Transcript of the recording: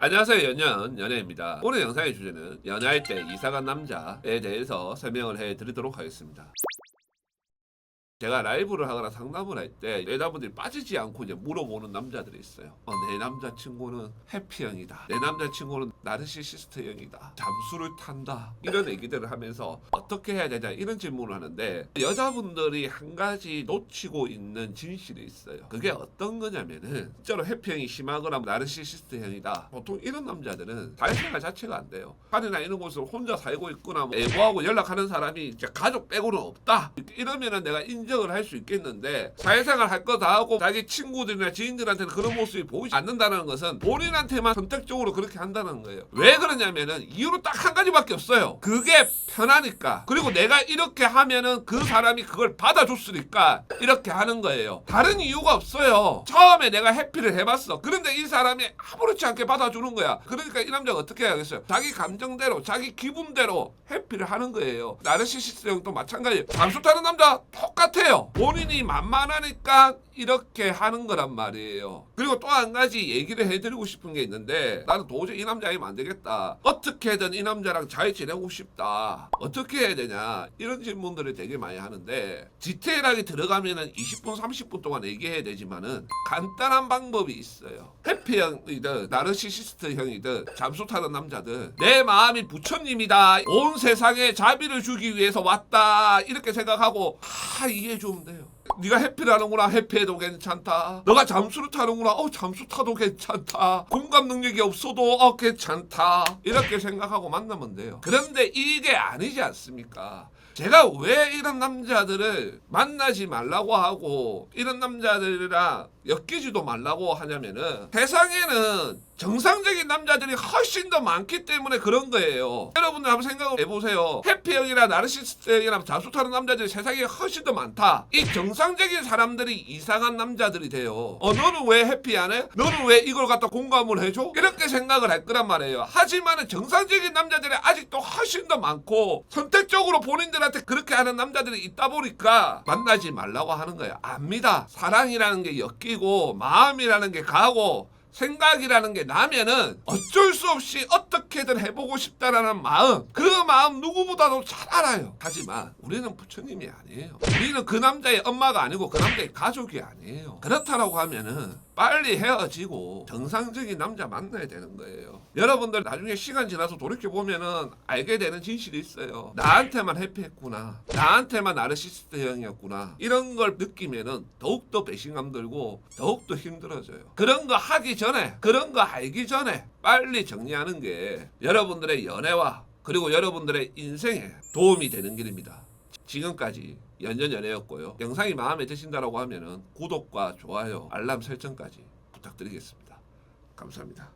안녕하세요 연연 연예입니다. 오늘 영상의 주제는 연애할 때 이사간 남자에 대해서 설명을 해드리도록 하겠습니다 제가 라이브를 하거나 상담을 할 때 여자분들이 빠지지 않고 이제 물어보는 남자들이 있어요. 어, 내 남자친구는 해피형이다. 내 남자친구는 나르시시스트형이다. 잠수를 탄다. 이런 얘기들을 하면서 어떻게 해야 되냐 이런 질문을 하는데 여자분들이 한 가지 놓치고 있는 진실이 있어요. 그게 어떤 거냐면은 진짜로 해피형이 심하거나 나르시시스트형이다. 보통 이런 남자들은 사회생활 자체가 안 돼요. 파리나 이런 곳으로 혼자 살고 있거나 뭐 애보하고 연락하는 사람이 이제 가족 빼고는 없다. 이러면은 내가 인 정을 할 수 있겠는데 사회생활 할 거 다 하고 자기 친구들이나 지인들한테는 그런 모습이 보이지 않는다는 것은 본인한테만 선택적으로 그렇게 한다는 거예요. 왜 그러냐면은 이유는 딱한 가지밖에 없어요. 그게 편하니까. 그리고 내가 이렇게 하면은 그 사람이 그걸 받아줬으니까 이렇게 하는 거예요. 다른 이유가 없어요. 처음에 내가 해피를 해봤어. 그런데 이 사람이 아무렇지 않게 받아주는 거야. 그러니까 이 남자가 어떻게 해야겠어요? 자기 감정대로 자기 기분대로 해피를 하는 거예요. 나르시시스트 형도 마찬가지예요. 잠수 타는 남자 똑같아요. 본인이 만만하니까 이렇게 하는 거란 말이에요. 그리고 또 한 가지 얘기를 해드리고 싶은 게 있는데 나는 도저히 이 남자이면 안 되겠다. 어떻게든 이 남자랑 잘 지내고 싶다. 어떻게 해야 되냐? 이런 질문들을 되게 많이 하는데 디테일하게 들어가면은 20분 30분 동안 얘기해야 되지만은 간단한 방법이 있어요 해피형이든 나르시시스트 형이든 잠수 타는 남자들 내 마음이 부처님이다. 온 세상에 자비를 주기 위해서 왔다. 이렇게 생각하고 다 이해해 주면 돼요. 네가 해피를 하는구나. 해피해도 괜찮다. 너가 잠수를 타는구나. 어 잠수 타도 괜찮다. 공감 능력이 없어도 어 괜찮다. 이렇게 생각하고 만나면 돼요. 그런데 이게 아니지 않습니까? 제가 왜 이런 남자들을 만나지 말라고 하고 이런 남자들이랑 엮이지도 말라고 하냐면은 세상에는 정상적인 남자들이 훨씬 더 많기 때문에 그런 거예요. 여러분들 한번 생각을 해보세요. 해피형이나 나르시스트형이나 자수 타는 남자들이 세상에 훨씬 더 많다. 이 정상적인 사람들이 이상한 남자들이 돼요. 어, 너는 왜 해피 안 해? 너는 왜 이걸 갖다 공감을 해줘? 이렇게 생각을 할 거란 말이에요. 하지만은 정상적인 남자들이 아직도 훨씬 더 많고 선택적으로 본인들한테 그렇게 하는 남자들이 있다 보니까 만나지 말라고 하는 거예요. 압니다. 사랑이라는 게 엮이고 마음이라는 게 가고 생각이라는 게 나면은 어쩔 수 없이 어떻게든 해보고 싶다라는 마음 그 마음 누구보다도 잘 알아요. 하지만 우리는 부처님이 아니에요. 우리는 그 남자의 엄마가 아니고 그 남자의 가족이 아니에요. 그렇다라고 하면은 빨리 헤어지고 정상적인 남자 만나야 되는 거예요. 여러분들 나중에 시간 지나서 돌이켜보면은 알게 되는 진실이 있어요. 나한테만 해피했구나. 나한테만 나르시스트 형이었구나. 이런 걸 느끼면은 더욱더 배신감 들고 더욱더 힘들어져요. 그런 거 하기 전에 그런 거 알기 전에 빨리 정리하는 게 여러분들의 연애와 그리고 여러분들의 인생에 도움이 되는 길입니다. 지금까지 연전 연애였고요. 영상이 마음에 드신다라고 하면은 구독과 좋아요 알람 설정까지 부탁드리겠습니다. 감사합니다